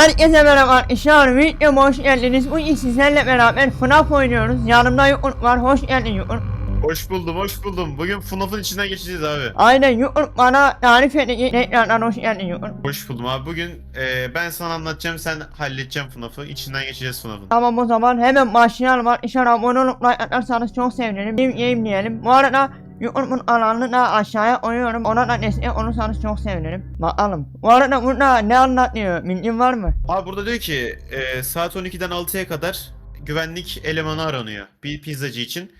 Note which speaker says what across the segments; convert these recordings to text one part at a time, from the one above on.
Speaker 1: Herkese merhaba arkadaşlar. Videoma hoş geldiniz. Bugün sizlerle beraber FNAF oynuyoruz. Yanımda Yukun var. Hoş geldin Yukun.
Speaker 2: Hoş buldum, hoş buldum. Bugün FNAF'ın içinden geçeceğiz abi.
Speaker 1: Aynen Yukun bana tarif edecek. Tekrardan hoş geldin Yukun.
Speaker 2: Hoş buldum abi. Bugün e, ben sana anlatacağım, sen halledeceksin FNAF'ı. İçinden geçeceğiz FNAF'ın.
Speaker 1: Tamam o zaman hemen başlayalım arkadaşlar. Abone olup like atarsanız çok sevinirim. Bir yayın diyelim. Bu arada Yukun'un alanını da aşağıya koyuyorum. Ona da destek olursanız çok sevinirim. Bakalım. Bu arada burada ne anlatıyor? Bilgin var mı?
Speaker 2: Abi burada diyor ki e, saat 12'den 6'ya kadar güvenlik elemanı aranıyor. Bir pizzacı için.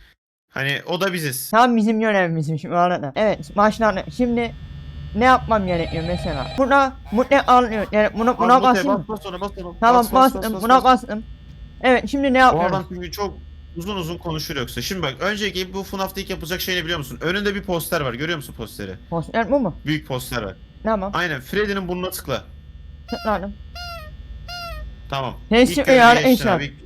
Speaker 2: Hani o da biziz.
Speaker 1: Tam bizim görevimizmiş bu arada. Evet başladı. Şimdi ne yapmam gerekiyor mesela? Burada mutlu alıyor. Yani buna, buna
Speaker 2: Abi,
Speaker 1: basayım.
Speaker 2: bas, bas ona, bas ona.
Speaker 1: Tamam
Speaker 2: Bas, bas,
Speaker 1: bastım.
Speaker 2: bas,
Speaker 1: buna
Speaker 2: bas.
Speaker 1: bastım. Evet şimdi ne
Speaker 2: O
Speaker 1: yapıyorum?
Speaker 2: adam çünkü çok uzun uzun konuşur yoksa. Şimdi bak önceki bu FNAF'ta ilk yapılacak şey ne biliyor musun? Önünde bir poster var. Görüyor musun posteri?
Speaker 1: Poster bu mu?
Speaker 2: Büyük poster var.
Speaker 1: Tamam.
Speaker 2: Aynen. Freddy'nin burnuna tıkla.
Speaker 1: Tıkladım.
Speaker 2: Tamam.
Speaker 1: Çıkıyor
Speaker 2: görevi
Speaker 1: yani,
Speaker 2: geçtin
Speaker 1: inşaat.
Speaker 2: abi. İlk-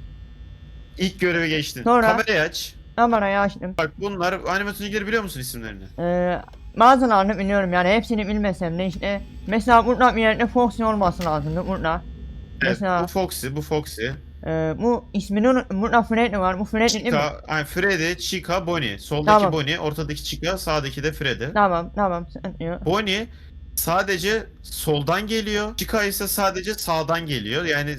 Speaker 2: İlk görevi geçtin.
Speaker 1: Sonra?
Speaker 2: Kamerayı aç.
Speaker 1: Kamerayı açtım.
Speaker 2: Bak bunlar animatronikleri biliyor musun isimlerini?
Speaker 1: Ee, bazılarını biliyorum yani hepsini bilmesem de işte. Mesela burada bir yerde Foxy olması lazımdı burada.
Speaker 2: Evet,
Speaker 1: Mesela
Speaker 2: bu Foxy, bu Foxy.
Speaker 1: e, bu ismini unuttum. Burada Freddy var. Bu Freddy değil mi?
Speaker 2: Chica, yani Freddy, Chica, Bonnie. Soldaki
Speaker 1: Tamam.
Speaker 2: Bonnie, ortadaki Chica, sağdaki de Freddy.
Speaker 1: Tamam tamam.
Speaker 2: Bonnie sadece soldan geliyor. Chica ise sadece sağdan geliyor. Yani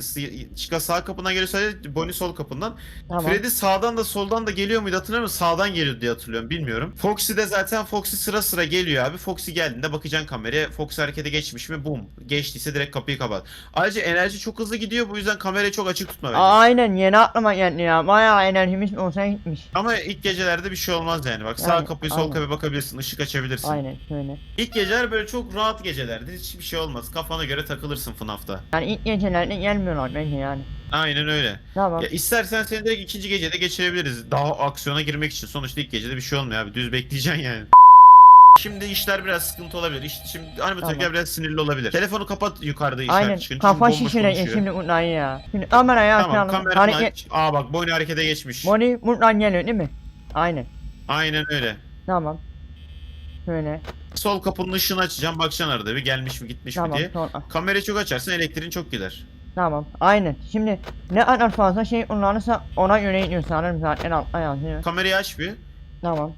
Speaker 2: Chica sağ kapından geliyor sadece Bonnie sol kapından.
Speaker 1: Tamam.
Speaker 2: Freddy sağdan da soldan da geliyor muydu hatırlamıyor musun? Sağdan geliyor diye hatırlıyorum bilmiyorum. Foxy de zaten Foxy sıra sıra geliyor abi. Foxy geldiğinde bakacaksın kameraya. Foxy harekete geçmiş mi? Bum. Geçtiyse direkt kapıyı kapat. Ayrıca enerji çok hızlı gidiyor bu yüzden kamerayı çok açık tutma bence.
Speaker 1: Aynen yeni aklıma geldi ya. Bayağı enerjimiz olsa gitmiş.
Speaker 2: Ama ilk gecelerde bir şey olmaz yani. Bak sağ
Speaker 1: Aynen,
Speaker 2: kapıyı sol kapıya bakabilirsin, ışık açabilirsin.
Speaker 1: Aynen şöyle.
Speaker 2: İlk geceler böyle çok rahat gecelerdi. Hiçbir şey olmaz. Kafana göre takılırsın FNAF'ta.
Speaker 1: Yani ilk gecelerde gelmiyorlar bence yani.
Speaker 2: Aynen öyle.
Speaker 1: Tamam.
Speaker 2: Ya istersen seni direkt ikinci gecede geçirebiliriz. Daha aksiyona girmek için. Sonuçta ilk gecede bir şey olmuyor abi. Düz bekleyeceksin yani. Şimdi işler biraz sıkıntı olabilir. İşte şimdi animatörler
Speaker 1: Tamam.
Speaker 2: biraz sinirli olabilir. Telefonu kapat yukarıda işler
Speaker 1: Aynen
Speaker 2: çıkınca.
Speaker 1: kafa şişirecek şimdi buradan ya. Şimdi kamerayı
Speaker 2: Tamam
Speaker 1: açalım.
Speaker 2: kameranı
Speaker 1: Hareket.
Speaker 2: aç. Aa bak Bonnie harekete geçmiş.
Speaker 1: Bonnie buradan geliyor değil mi? Aynen.
Speaker 2: Aynen öyle.
Speaker 1: Tamam. Şöyle.
Speaker 2: Sol kapının ışığını açacağım. Bakacaksın arada bir gelmiş mi gitmiş mi
Speaker 1: Tamam
Speaker 2: diye.
Speaker 1: sonra.
Speaker 2: Kamerayı çok açarsan elektriğin çok gider.
Speaker 1: Tamam. Aynen. Şimdi ne fazla şey kullanırsa ona göre gidiyor sanırım zaten altta yazıyor.
Speaker 2: Kamerayı aç bir.
Speaker 1: Tamam.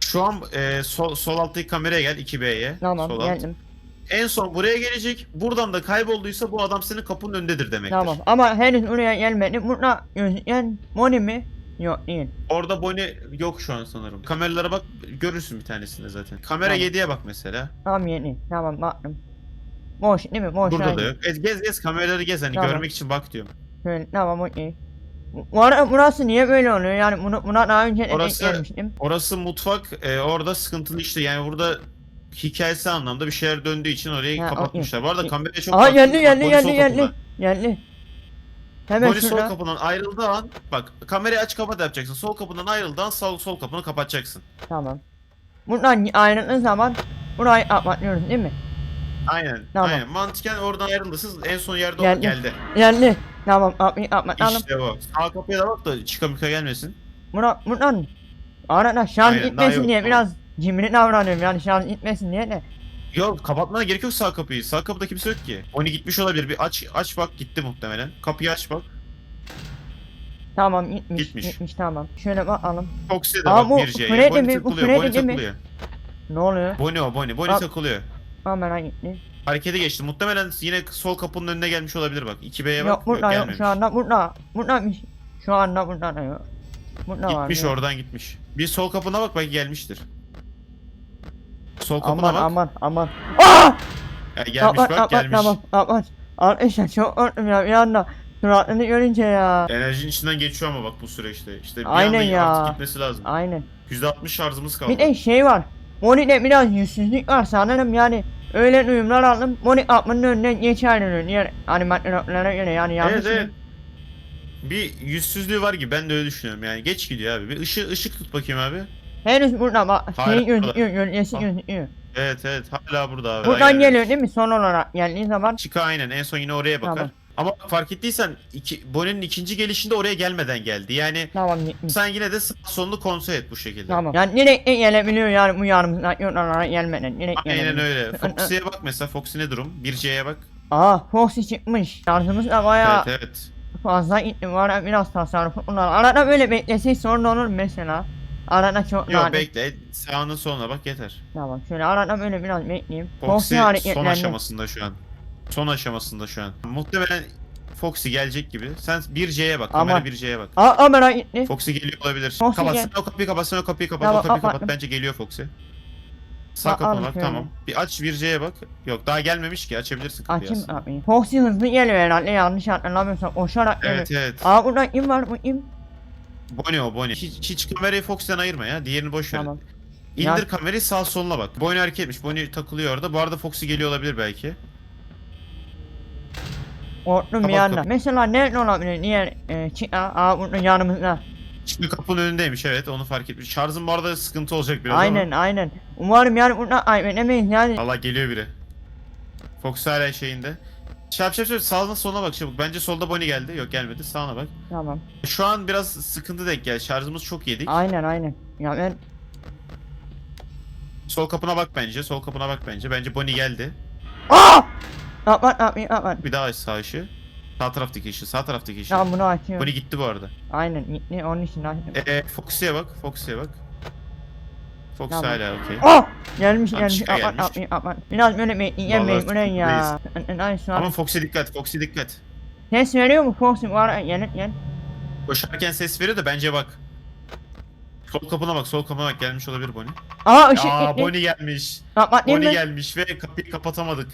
Speaker 2: Şu an e, sol, sol alttaki kameraya gel 2B'ye.
Speaker 1: Tamam
Speaker 2: sol alt.
Speaker 1: geldim.
Speaker 2: En son buraya gelecek. Buradan da kaybolduysa bu adam senin kapının önündedir demektir.
Speaker 1: Tamam. Ama henüz buraya gelmedi. Burada gözüken Bonnie mi? Yok değil.
Speaker 2: Orada Bonnie yok şu an sanırım. Kameralara bak görürsün bir tanesinde zaten. Kamera
Speaker 1: Tamam.
Speaker 2: 7'ye bak mesela.
Speaker 1: Tamam yeni. Tamam baktım. Boş değil mi? Boş.
Speaker 2: Burada da yok. Gez gez, gez kameraları gez hani
Speaker 1: Tamam.
Speaker 2: görmek için bak diyorum.
Speaker 1: Şöyle, tamam okey. Bu arada burası niye böyle oluyor? Yani bunu, buna daha önce de denk
Speaker 2: Orası-
Speaker 1: gelmiştim.
Speaker 2: Orası mutfak. e, orada sıkıntılı işte yani burada hikayesi anlamda bir şeyler döndüğü için orayı
Speaker 1: Ha,
Speaker 2: kapatmışlar. Bu arada kameraya çok
Speaker 1: Aha
Speaker 2: baktım.
Speaker 1: geldi
Speaker 2: Bak,
Speaker 1: geldi
Speaker 2: Bonnie
Speaker 1: geldi
Speaker 2: sol
Speaker 1: geldi.
Speaker 2: kapıda.
Speaker 1: Geldi. Hemen
Speaker 2: Bonnie sol
Speaker 1: şurada.
Speaker 2: kapından ayrıldığı an bak kamerayı aç kapat yapacaksın. Sol kapından ayrıldığı an sol, sol kapını kapatacaksın.
Speaker 1: Tamam. Buradan ayrıldığın zaman burayı atlıyoruz değil mi?
Speaker 2: Aynen.
Speaker 1: Tamam.
Speaker 2: Aynen. Mantıken oradan ayrıldısınız. En son yerde
Speaker 1: Geldi.
Speaker 2: geldi.
Speaker 1: Geldi. Tamam atlayalım.
Speaker 2: İşte bu. Sağ kapıya da bak da çıka mıka gelmesin.
Speaker 1: Buradan, buradan. Arada şarj
Speaker 2: Aynen,
Speaker 1: gitmesin diye biraz cimri davranıyorum yani şarj gitmesin diye de.
Speaker 2: Yok kapatmana gerek yok sağ kapıyı. Sağ kapıda kimse yok ki. Oni gitmiş olabilir. Bir aç aç bak gitti muhtemelen. Kapıyı aç bak.
Speaker 1: Tamam gitmiş.
Speaker 2: Gitmiş.
Speaker 1: Gitmiş, tamam. Şöyle bakalım.
Speaker 2: Foxy'ye de
Speaker 1: Aa,
Speaker 2: bak
Speaker 1: bu
Speaker 2: bir.
Speaker 1: Freddy
Speaker 2: Bonnie
Speaker 1: mi? Bu
Speaker 2: takılıyor.
Speaker 1: Freddy
Speaker 2: Bonnie
Speaker 1: mi?
Speaker 2: takılıyor.
Speaker 1: Ne oluyor?
Speaker 2: Bonnie o Bonnie. Bonnie
Speaker 1: Aa.
Speaker 2: takılıyor.
Speaker 1: Kamera gitti.
Speaker 2: Harekete geçti. Muhtemelen yine sol kapının önüne gelmiş olabilir bak. 2B'ye bak.
Speaker 1: Yok burada yok
Speaker 2: gelmemiş.
Speaker 1: şu anda burada. Burada bir Şu anda burada da yok. Burada var.
Speaker 2: Gitmiş
Speaker 1: yok.
Speaker 2: oradan gitmiş. Bir sol kapına bak belki gelmiştir. Sol kapına
Speaker 1: Aman
Speaker 2: bak.
Speaker 1: aman aman. Aa!
Speaker 2: Ya gelmiş
Speaker 1: Aman,
Speaker 2: bak
Speaker 1: aman,
Speaker 2: gelmiş.
Speaker 1: Tamam aman. Arkadaşlar çok korktum ya bir anda. Suratını görünce ya.
Speaker 2: Enerjinin içinden geçiyor ama bak bu süreçte. İşte bir
Speaker 1: Aynen
Speaker 2: anda
Speaker 1: ya.
Speaker 2: artık gitmesi lazım.
Speaker 1: Aynen.
Speaker 2: %60 şarjımız kaldı.
Speaker 1: Bir de şey var. Moni'de biraz yüzsüzlük var sanırım yani. Öyle duyumlar aldım. Moni kapının önünden geçer diğer animatörlere göre yani yanlış
Speaker 2: Evet
Speaker 1: mı?
Speaker 2: evet. Bir yüzsüzlüğü var gibi ben de öyle düşünüyorum yani geç gidiyor abi. Bir ışık ışık tut bakayım abi.
Speaker 1: Henüz burada bak.
Speaker 2: Hayır,
Speaker 1: Şey gözüküyor, gölgesi gözüküyor.
Speaker 2: Evet evet hala burada abi.
Speaker 1: Buradan
Speaker 2: Aynen.
Speaker 1: geliyor değil mi son olarak geldiği zaman?
Speaker 2: Çıka aynen en son yine oraya bakar.
Speaker 1: Tamam.
Speaker 2: Ama fark ettiysen iki, Bonnie'nin ikinci gelişinde oraya gelmeden geldi. Yani
Speaker 1: Tamam gitmiş.
Speaker 2: sen yine de sağ solunu kontrol et bu şekilde.
Speaker 1: Tamam. Yani direkt de gelebiliyor yani bu yarım saat yollara gelmeden direkt
Speaker 2: Aynen
Speaker 1: gelebiliyor.
Speaker 2: öyle. Foxy'ye bak mesela Foxy ne durum? 1C'ye bak.
Speaker 1: Aa Foxy çıkmış. Şarjımız da bayağı
Speaker 2: Evet evet.
Speaker 1: fazla gitti. Arada biraz tasarruf kullan. Arada böyle beklesek sorun olur mesela. Arada çok
Speaker 2: Yok bekle. Sağına soluna bak yeter.
Speaker 1: Tamam şöyle arada böyle biraz bekleyeyim. Foxy
Speaker 2: Foxy son
Speaker 1: hareketlendi.
Speaker 2: aşamasında şu an. Son aşamasında şu an. Muhtemelen Foxy gelecek gibi. Sen 1C'ye bak.
Speaker 1: Ama-
Speaker 2: Kamera 1C'ye bak.
Speaker 1: Aa kamera gitti.
Speaker 2: Foxy geliyor olabilir.
Speaker 1: Foxy
Speaker 2: kapat
Speaker 1: gel-
Speaker 2: sen o kapıyı kapat sen o kapıyı kapat
Speaker 1: Tamam,
Speaker 2: o kapıyı
Speaker 1: kapattım.
Speaker 2: kapat. Bence geliyor Foxy. Sağ
Speaker 1: Bak,
Speaker 2: kapına tamam. Bir aç 1C'ye bak. Yok daha gelmemiş ki açabilirsin kapıyı
Speaker 1: Açayım
Speaker 2: aslında.
Speaker 1: abi. Foxy hızlı geliyor herhalde yanlış hatırlamıyorsam. Koşarak geliyor.
Speaker 2: Evet evet.
Speaker 1: Aa burada kim var bu kim?
Speaker 2: Bonnie o Bonnie. Hiç, hiç kamerayı Fox'tan ayırma ya. Diğerini boş ver.
Speaker 1: Tamam.
Speaker 2: İndir
Speaker 1: Ya-
Speaker 2: kamerayı sağ soluna bak. Bonnie hareket etmiş. Bonnie takılıyor orada. Bu arada Foxy geliyor olabilir belki.
Speaker 1: Bir
Speaker 2: Kapat
Speaker 1: anda.
Speaker 2: kapıyı.
Speaker 1: Mesela nerede olabilir? Diğer e, çık aa, aa burada yanımızda.
Speaker 2: Şimdi kapının önündeymiş evet onu fark etmiş. Şarjın bu arada sıkıntı olacak biraz
Speaker 1: aynen
Speaker 2: ama.
Speaker 1: aynen. Umarım yani burada kaybedemeyiz yani.
Speaker 2: Valla geliyor biri. Fox hala şeyinde. Şap şap şap sağına soluna bak çabuk. Bence solda Bonnie geldi. Yok gelmedi. Sağına bak.
Speaker 1: Tamam.
Speaker 2: Şu an biraz sıkıntı denk gel. Şarjımız çok yedik.
Speaker 1: Aynen aynen. Ya ben
Speaker 2: Sol kapına bak bence. Sol kapına bak bence. Bence Bonnie geldi.
Speaker 1: Aa! Aman aman aman.
Speaker 2: Bir daha aç sağ ışığı. Sağ taraftaki ışığı. Sağ taraftaki ışığı.
Speaker 1: Tamam bunu açıyorum.
Speaker 2: Bonnie gitti bu arada.
Speaker 1: Aynen onun için açtım.
Speaker 2: Ee, Foxy'ye bak. Foxy'ye bak. Fox
Speaker 1: Tamam.
Speaker 2: hala okey.
Speaker 1: Aa! Gelmiş gelmiş.
Speaker 2: çıka
Speaker 1: Aman
Speaker 2: gelmiş.
Speaker 1: aman aman. Biraz böyle bekleyeceğim
Speaker 2: Vallahi
Speaker 1: mecburen ya.
Speaker 2: Ama. Fox'e dikkat. Fox'e dikkat.
Speaker 1: Ses veriyor mu Foxy? Bu ara gel gel.
Speaker 2: Koşarken ses veriyor da bence bak. Sol kapına bak. Sol kapına bak. Gelmiş olabilir Bonnie.
Speaker 1: Aa ışık
Speaker 2: Aa
Speaker 1: gitti.
Speaker 2: Bonnie gelmiş.
Speaker 1: Kapatayım
Speaker 2: Bonnie
Speaker 1: mı?
Speaker 2: gelmiş ve kapıyı kapatamadık.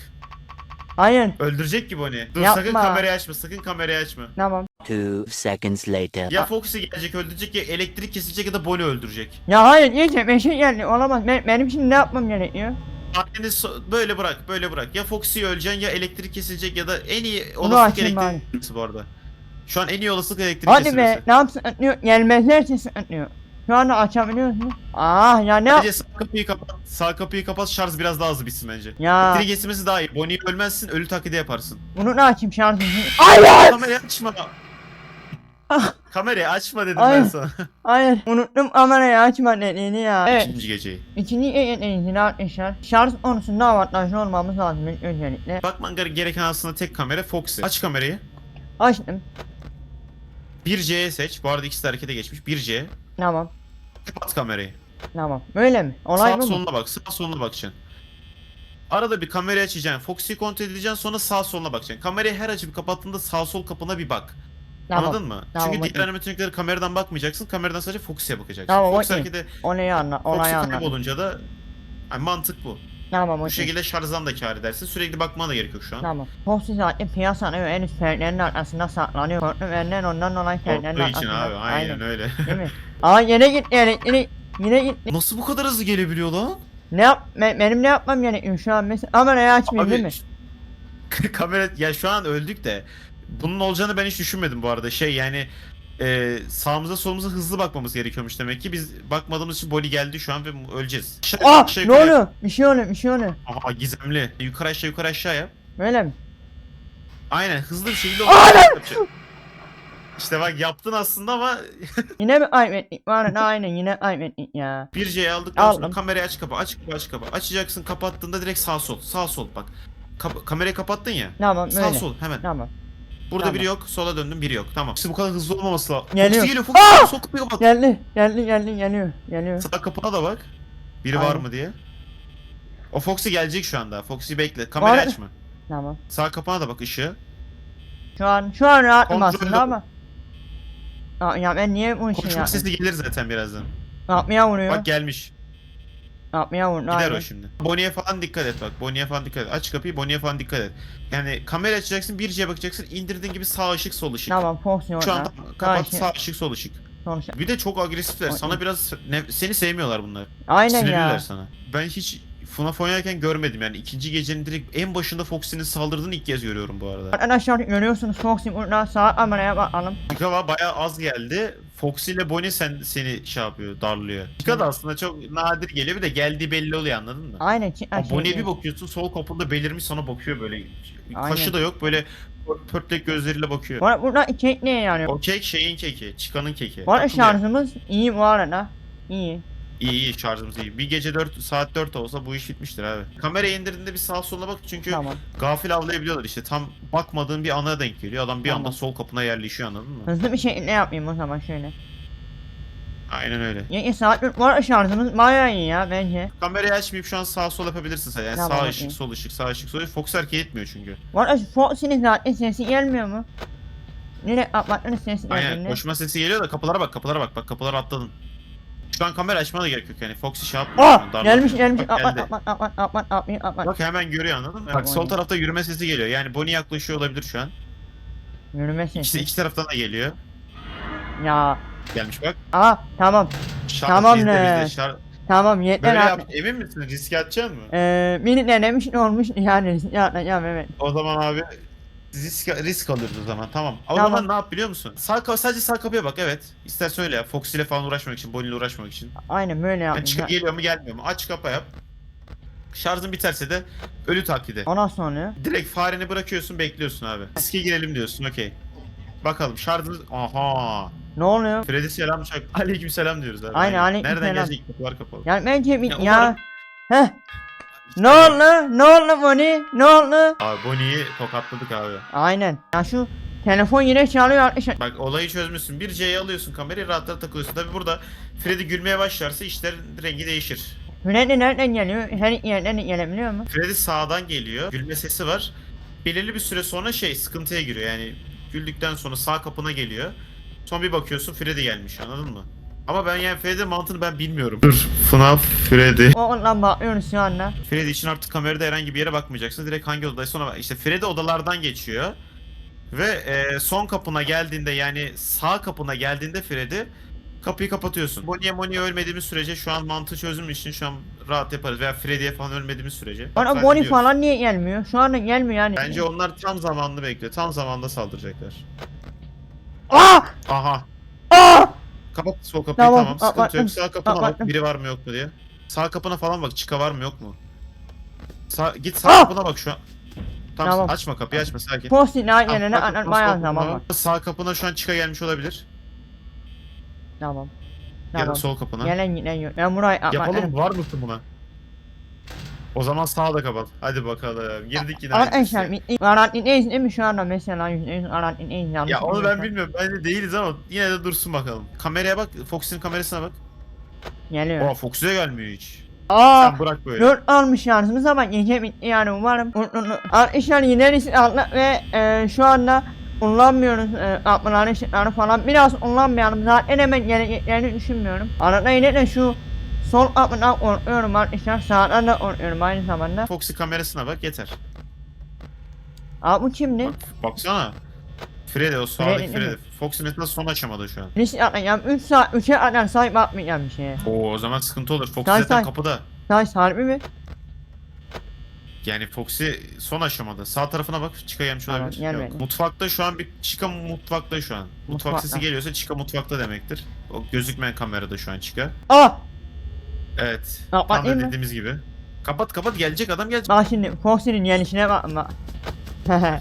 Speaker 1: Hayır.
Speaker 2: Öldürecek ki Bonnie. Dur
Speaker 1: Yapma.
Speaker 2: sakın kamerayı açma. Sakın kamerayı açma.
Speaker 1: Tamam.
Speaker 3: Two seconds later.
Speaker 2: Ya Foxy gelecek öldürecek ya elektrik kesilecek ya da Bonnie öldürecek.
Speaker 1: Ya hayır iyice bir şey geldi olamaz. Ben, benim şimdi ne yapmam gerekiyor?
Speaker 2: Anneni so- böyle bırak, böyle bırak. Ya Foxy öleceksin ya elektrik kesilecek ya da en iyi olasılık
Speaker 1: açayım
Speaker 2: elektrik kesilmesi bu arada. Şu an en iyi olasılık elektrik
Speaker 1: Hadi
Speaker 2: kesilmesi.
Speaker 1: be ne yapsın ötüyor. Gelmezlerse sıkıntıyor. Şu anda açabiliyoruz mu? Ah ya ne?
Speaker 2: Bence sağ kapıyı kapat. Sağ kapıyı kapat şarj biraz daha hızlı bitsin bence.
Speaker 1: Ya
Speaker 2: Elektrik kesilmesi daha iyi. Bonnie'yi ölmezsin ölü taklidi yaparsın.
Speaker 1: bunu da açayım şarjını. Hayır!
Speaker 2: Kamerayı açma.
Speaker 1: Ah.
Speaker 2: Kamerayı açma dedim
Speaker 1: Ay.
Speaker 2: ben sana.
Speaker 1: Hayır unuttum kamerayı açma dediğini ya. Evet.
Speaker 2: İkinci geceyi.
Speaker 1: İkinci yeteneğini arkadaşlar. Şarj konusunda avantajlı olmamız lazım öncelikle.
Speaker 2: Bakman gere- gereken aslında tek kamera Foxy. Aç kamerayı.
Speaker 1: Açtım.
Speaker 2: 1C'ye seç. Bu arada ikisi de harekete geçmiş. 1C.
Speaker 1: Tamam.
Speaker 2: Kapat kamerayı.
Speaker 1: Tamam. Böyle mi? Olay
Speaker 2: sağ
Speaker 1: mu?
Speaker 2: soluna bak. Sağ soluna bakacaksın. Arada bir kamerayı açacaksın. Foxy'yi kontrol edeceksin sonra sağ soluna bakacaksın. Kamerayı her açıp kapattığında sağ sol kapına bir bak.
Speaker 1: Tamam.
Speaker 2: Anladın mı?
Speaker 1: Tamam,
Speaker 2: Çünkü
Speaker 1: bakayım.
Speaker 2: diğer animatronikleri kameradan bakmayacaksın. Kameradan sadece Foxy'ye bakacaksın.
Speaker 1: Tamam,
Speaker 2: Foxy
Speaker 1: bakayım.
Speaker 2: harekete
Speaker 1: Olayı anla.
Speaker 2: Foxy
Speaker 1: Olayı anla.
Speaker 2: kaybolunca da yani mantık bu.
Speaker 1: Tamam
Speaker 2: Bu
Speaker 1: okey.
Speaker 2: şekilde şarjdan da kar edersin. Sürekli bakmana da gerek yok şu an.
Speaker 1: Tamam. Foxy zaten piyasanın en üst fertlerinin arkasında saklanıyor. Korktum benden ondan dolayı fertlerin
Speaker 2: Korktuğu için
Speaker 1: arkasında.
Speaker 2: abi. Aynen, öyle.
Speaker 1: Değil mi? Aa yine gitti elektrik. Yine.
Speaker 2: Nasıl bu kadar hızlı gelebiliyor lan?
Speaker 1: Ne yap? be- benim ne yapmam gerekiyor şu an mesela? Kamerayı açmayayım değil mi?
Speaker 2: kamera ya şu an öldük de bunun olacağını ben hiç düşünmedim bu arada. Şey yani e, sağımıza solumuza hızlı bakmamız gerekiyormuş demek ki. Biz bakmadığımız için Boli geldi şu an ve öleceğiz. Aşağı,
Speaker 1: Aa
Speaker 2: aşağı,
Speaker 1: ne
Speaker 2: yukarı-
Speaker 1: oluyor? Bir şey oluyor bir şey oluyor.
Speaker 2: Aha gizemli. Yukarı aşağı yukarı aşağı yap.
Speaker 1: Böyle mi?
Speaker 2: Aynen hızlı bir şekilde yapacak. İşte bak yaptın aslında ama
Speaker 1: Yine mi kaybettik? Var aynen yine kaybettik ya.
Speaker 2: bir C'yi aldıktan sonra
Speaker 1: Aldım.
Speaker 2: kamerayı aç kapa aç kapa aç kapa. Açacaksın kapattığında direkt sağ sol sağ sol bak. Kap- kamerayı kapattın ya.
Speaker 1: Tamam
Speaker 2: Sağ
Speaker 1: böyle.
Speaker 2: sol hemen.
Speaker 1: Tamam.
Speaker 2: Burada
Speaker 1: Tamam.
Speaker 2: biri yok, sola döndüm biri yok. Tamam. İşte bu kadar hızlı olmaması lazım.
Speaker 1: Geliyor.
Speaker 2: Foxy geliyor, Foxy
Speaker 1: Aa!
Speaker 2: geliyor, sol kapıyı kapat.
Speaker 1: Geldi. Geldi geldi geliyor. Geliyor.
Speaker 2: Sağ kapına da bak. Biri var
Speaker 1: Aynen.
Speaker 2: mı diye. O Foxy gelecek şu anda. Foxy bekle. Kamerayı
Speaker 1: Var-
Speaker 2: açma.
Speaker 1: Tamam.
Speaker 2: Sağ kapına da bak ışığı.
Speaker 1: Şu an şu an rahatım aslında ama. Aa, ya ben niye bu işi
Speaker 2: Konuşma
Speaker 1: ya?
Speaker 2: sesi gelir zaten birazdan.
Speaker 1: Yapmaya vuruyor.
Speaker 2: Bak gelmiş.
Speaker 1: Yapmaya vuruyor.
Speaker 2: Gider
Speaker 1: aynen.
Speaker 2: o şimdi. Bonnie'ye falan dikkat et bak. Bonnie'ye falan dikkat et. Aç kapıyı Bonnie'ye falan dikkat et. Yani kamera açacaksın, bir C'ye bakacaksın. indirdiğin gibi sağ ışık, sol ışık.
Speaker 1: Tamam fonksiyon
Speaker 2: Şu anda kapat sağ ışık, sol ışık.
Speaker 1: Sonuçta.
Speaker 2: Bir de çok agresifler. Sana biraz ne- seni sevmiyorlar bunlar.
Speaker 1: Aynen
Speaker 2: Sinirliler
Speaker 1: ya.
Speaker 2: sana. Ben hiç FNAF oynarken görmedim yani. ikinci gecenin direkt en başında Foxy'nin saldırdığını ilk kez görüyorum bu arada.
Speaker 1: Arkadaşlar görüyorsunuz Foxy burada sağ kameraya bakalım.
Speaker 2: Chica bayağı az geldi. Foxy ile Bonnie sen, seni şey yapıyor, darlıyor. Chica da aslında çok nadir geliyor bir de geldiği belli oluyor anladın mı?
Speaker 1: Aynen çık
Speaker 2: Ama
Speaker 1: aşağı.
Speaker 2: Bonnie'ye bir bakıyorsun sol kapında belirmiş sana bakıyor böyle.
Speaker 1: Aynen.
Speaker 2: Kaşı da yok böyle pörtlek gözleriyle bakıyor.
Speaker 1: Bu arada burada kek ne yani?
Speaker 2: O kek şeyin keki, Chica'nın keki.
Speaker 1: Bu arada
Speaker 2: Takılıyor.
Speaker 1: şarjımız iyi bu arada. İyi.
Speaker 2: İyi iyi şarjımız iyi. Bir gece 4 saat 4 olsa bu iş bitmiştir abi. Kamerayı indirdiğinde bir sağa sola bak çünkü
Speaker 1: Tamam.
Speaker 2: gafil avlayabiliyorlar işte. Tam bakmadığın bir ana denk geliyor. Adam bir
Speaker 1: Tamam.
Speaker 2: anda sol kapına yerleşiyor anladın mı?
Speaker 1: Hızlı bir şekilde yapayım o zaman şöyle.
Speaker 2: Aynen öyle.
Speaker 1: Ya saat 4 var şarjımız bayağı iyi ya bence.
Speaker 2: Kamerayı açmayıp şu an sağ sol yapabilirsin sen. Yani
Speaker 1: Tamam,
Speaker 2: sağ
Speaker 1: okey.
Speaker 2: ışık, sol ışık, sağ ışık, sol ışık. Fox hareket etmiyor çünkü.
Speaker 1: Var ya Foxy'nin zaten sesi gelmiyor mu? Nereye atlattığınız sesi
Speaker 2: Aynen. Koşma sesi geliyor da kapılara bak, kapılara bak. Bak kapılara atladın. Şu an kamera açmana da gerek yok yani. Foxy şey yapmıyor.
Speaker 1: Aa gelmiş gelmiş
Speaker 2: Bak,
Speaker 1: atlat
Speaker 2: geldi.
Speaker 1: atlat atlat atlat atlat.
Speaker 2: Bak hemen görüyor anladın mı? Bak sol tarafta yürüme sesi geliyor. Yani Bonnie yaklaşıyor olabilir şu an.
Speaker 1: Yürüme
Speaker 2: İşte iki taraftan da geliyor.
Speaker 1: Ya.
Speaker 2: Gelmiş bak.
Speaker 1: Aa tamam
Speaker 2: Şar
Speaker 1: Tamam
Speaker 2: bizde,
Speaker 1: ne?
Speaker 2: bizde. Şar...
Speaker 1: tamam yeter
Speaker 2: Böyle
Speaker 1: abi.
Speaker 2: yap. Emin misin? Riske atacaksın mı?
Speaker 1: Eee beni denemiş ne olmuş yani yapacağım evet.
Speaker 2: O zaman abi risk, risk alırız o zaman tamam. O
Speaker 1: Tamam.
Speaker 2: zaman ne yap biliyor musun? Sağ ka- sadece sağ kapıya bak evet. İstersen öyle yap. Fox ile falan uğraşmak için, Bonnie ile uğraşmak için.
Speaker 1: Aynen böyle
Speaker 2: Yani
Speaker 1: yapayım.
Speaker 2: çıkıp geliyor mu gelmiyor mu? Aç kapa yap. Şarjın biterse de ölü taklidi.
Speaker 1: Ondan sonra
Speaker 2: Direkt fareni bırakıyorsun bekliyorsun abi. Riske girelim diyorsun okey. Bakalım şarjınız... Aha.
Speaker 1: ne oluyor?
Speaker 2: Freddy selam çak. Aleyküm selam diyoruz abi.
Speaker 1: Aynen, aleyküm
Speaker 2: Nereden
Speaker 1: selam.
Speaker 2: gelecek kapılar kapalı.
Speaker 1: Yani bir
Speaker 2: Ya
Speaker 1: ya.
Speaker 2: umarım-
Speaker 1: Heh. Ne oldu? Ne oldu Bonnie? Ne oldu?
Speaker 2: Abi Bonnie'yi tokatladık abi.
Speaker 1: Aynen. Ya şu telefon yine çalıyor arkadaşlar.
Speaker 2: Bak olayı çözmüşsün. Bir C'ye alıyorsun kamerayı rahat rahat takılıyorsun. Tabi burada Freddy gülmeye başlarsa işlerin rengi değişir.
Speaker 1: Freddy nereden geliyor? Her yerden gelebiliyor mu?
Speaker 2: Freddy sağdan geliyor. Gülme sesi var. Belirli bir süre sonra şey sıkıntıya giriyor. Yani güldükten sonra sağ kapına geliyor. Son bir bakıyorsun Freddy gelmiş anladın mı? Ama ben yani Freddy mantığını ben bilmiyorum. Dur. FNAF Freddy.
Speaker 1: Ondan bakıyoruz şu anda.
Speaker 2: Freddy için artık kamerada herhangi bir yere bakmayacaksın. Direkt hangi odadaysa ona bak. İşte Freddy odalardan geçiyor. Ve e, son kapına geldiğinde yani sağ kapına geldiğinde Freddy kapıyı kapatıyorsun. Bonnie'ye Bonnie'ye ölmediğimiz sürece şu an mantığı çözüm için şu an rahat yaparız. Veya Freddy'ye falan ölmediğimiz sürece.
Speaker 1: Bana Bonnie falan niye gelmiyor? Şu anda gelmiyor yani.
Speaker 2: Bence onlar tam zamanlı bekliyor. Tam zamanda saldıracaklar.
Speaker 1: Aa!
Speaker 2: Aha. Kapat sol kapıyı
Speaker 1: Tamam,
Speaker 2: tamam. Sıkıntı yok. Sağ kapına bak. Biri var mı yok mu diye. Sağ kapına falan bak. Çıka var mı yok mu? Sağ, git sağ
Speaker 1: Ah!
Speaker 2: kapına bak şu an. Tamam,
Speaker 1: Tamam.
Speaker 2: açma kapıyı açma sakin.
Speaker 1: Post-it
Speaker 2: Ah,
Speaker 1: yerine
Speaker 2: bak,
Speaker 1: anlat
Speaker 2: bak,
Speaker 1: bayağı
Speaker 2: bak,
Speaker 1: zaman
Speaker 2: bak.
Speaker 1: var.
Speaker 2: Sağ kapına şu an çıka gelmiş olabilir.
Speaker 1: Tamam.
Speaker 2: Ya da
Speaker 1: Tamam.
Speaker 2: sol kapına.
Speaker 1: Gelen giden yok. Ben burayı
Speaker 2: Yapalım
Speaker 1: atlatırım.
Speaker 2: var mısın buna? O zaman sağa da kapat. Hadi bakalım. Girdik yine. Aynı
Speaker 1: bitti. Garantideyiz değil mi şu anda mesela %100 garantideyiz yanlış
Speaker 2: Ya onu ben bilmiyorum. Bence değiliz ama yine de dursun bakalım. Kameraya bak. Fox'un kamerasına bak.
Speaker 1: Geliyor.
Speaker 2: Aa Fox'e gelmiyor hiç.
Speaker 1: Aa!
Speaker 2: Sen bırak böyle.
Speaker 1: 4 almış şansımız ama gece bitti yani umarım. Arkadaşlar yine risk aldık ve e, şu anda kullanmıyoruz e, atmaları ışıkları falan. Biraz kullanmayalım zaten hemen geleceklerini düşünmüyorum. Arada yine de şu sol atmadan korkuyorum arkadaşlar. Sağdan da korkuyorum aynı zamanda.
Speaker 2: Fox'un kamerasına bak yeter.
Speaker 1: Aa bu kimdi?
Speaker 2: Bak baksana. Freddy o sağdaki
Speaker 1: Freddy
Speaker 2: Freddy. Fox'un mesela son aşamada şu an.
Speaker 1: Risk atlayacağım 3 saat 3'e kadar sahip bakmayacağım bir şeye.
Speaker 2: Oo o zaman sıkıntı olur. Fox
Speaker 1: Say,
Speaker 2: zaten
Speaker 1: say.
Speaker 2: kapıda.
Speaker 1: Sahi harbi mi?
Speaker 2: Yani Foxy son aşamada. Sağ tarafına bak Chica gelmiş
Speaker 1: Tamam,
Speaker 2: olabilir.
Speaker 1: gelmedi.
Speaker 2: Yok. Mutfakta şu an bir Chica mutfakta şu an. Mutfak
Speaker 1: Mutfakta.
Speaker 2: sesi geliyorsa Chica mutfakta demektir. O gözükmeyen kamerada şu an Chica.
Speaker 1: Aa!
Speaker 2: Evet.
Speaker 1: Kapat
Speaker 2: Tam da
Speaker 1: mi?
Speaker 2: dediğimiz gibi. Kapat kapat gelecek adam gelecek.
Speaker 1: Bak şimdi Foxy'nin gelişine bakma.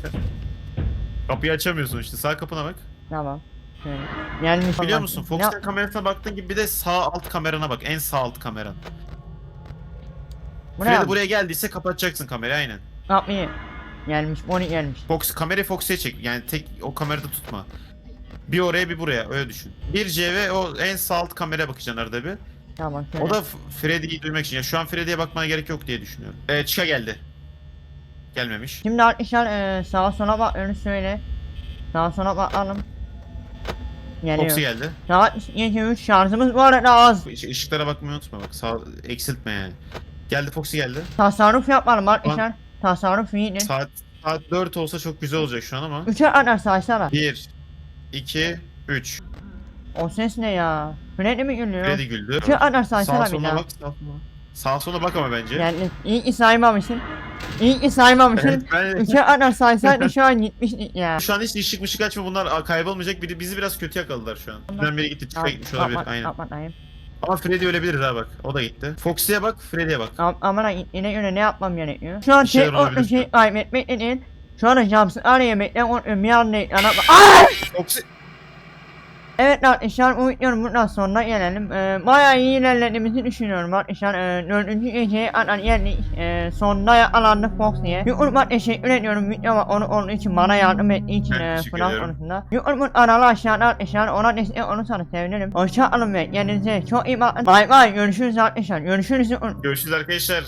Speaker 2: Kapıyı açamıyorsun işte. Sağ kapına bak.
Speaker 1: tamam. Şöyle. Gelmiş.
Speaker 2: Biliyor
Speaker 1: olan-
Speaker 2: musun? Fox'un kamerasına baktığın gibi bir de sağ alt kamerana bak. En sağ alt kameran.
Speaker 1: Bu ne
Speaker 2: Freddy
Speaker 1: abi?
Speaker 2: buraya geldiyse kapatacaksın kamerayı aynen.
Speaker 1: Kapıyı. Gelmiş, Bonnie gelmiş.
Speaker 2: Fox kamerayı Fox'e çek. Yani tek o kamerada tutma. Bir oraya bir buraya öyle düşün. Bir C ve o en sağ alt kameraya bakacaksın arada bir.
Speaker 1: Tamam.
Speaker 2: O da Freddy'yi duymak için. Ya şu an Freddy'ye bakmana gerek yok diye düşünüyorum. Evet Chica geldi. Gelmemiş.
Speaker 1: Şimdi arkadaşlar eee sağa sola bakıyoruz şöyle. Sağa sola bakalım. Geliyor.
Speaker 2: Fox'u geldi.
Speaker 1: Saat 23 şarjımız arada az.
Speaker 2: Iş- Işıklara bakmayı unutma bak. Sağ eksiltme yani. Geldi Fox'u geldi.
Speaker 1: Tasarruf yapalım arkadaşlar. Tasarruf iyidir.
Speaker 2: Saat saat 4 olsa çok güzel olacak şu an ama.
Speaker 1: 3'e kadar saysana.
Speaker 2: 1 2 3
Speaker 1: O ses ne ya? Freddy mi gülüyor?
Speaker 2: Freddy güldü.
Speaker 1: 3'e kadar
Speaker 2: Sağa sola bak. Sağa sola. Sağa sola bak ama bence.
Speaker 1: Yani iyi ki saymamışsın. İyi ki saymamışsın.
Speaker 2: Ben...
Speaker 1: 3'e kadar saysaydın şu an gitmiştik ya.
Speaker 2: Şu an hiç ışık mışık açma bunlar kaybolmayacak. Biri, bizi biraz kötü yakaladılar şu an. Bizden biri gitti çıka gitmiş olabilir.
Speaker 1: Aman,
Speaker 2: Aynen.
Speaker 1: aman, ayıp.
Speaker 2: Ama Freddy ölebilir ha bak. O da gitti. Foxy'ye bak, Freddy'ye bak.
Speaker 1: Am aman yine göre ne yapmam gerekiyor? Şu an orta
Speaker 2: olabilir.
Speaker 1: şey kaybetmek de değil. Şu an jamsı araya yemekten korkuyorum bir anda ekrana bak.
Speaker 2: Foxy...
Speaker 1: Evet arkadaşlar bu videonun buradan sonuna gelelim. Ee, bayağı iyi ilerlediğimizi düşünüyorum arkadaşlar. Ee, dördüncü geceyi atan geldik. Ee, sonunda yakalandık Fox diye. Yukurman teşekkür ediyorum videoma onu onun için bana yardım ettiği için
Speaker 2: Ben
Speaker 1: e, falan konusunda. Yukurman kanalı aşağıda arkadaşlar ona destek olursanız sevinirim. Hoşçakalın ve kendinize çok iyi bakın. Bay bay görüşürüz arkadaşlar. Görüşürüz.
Speaker 2: Görüşürüz arkadaşlar.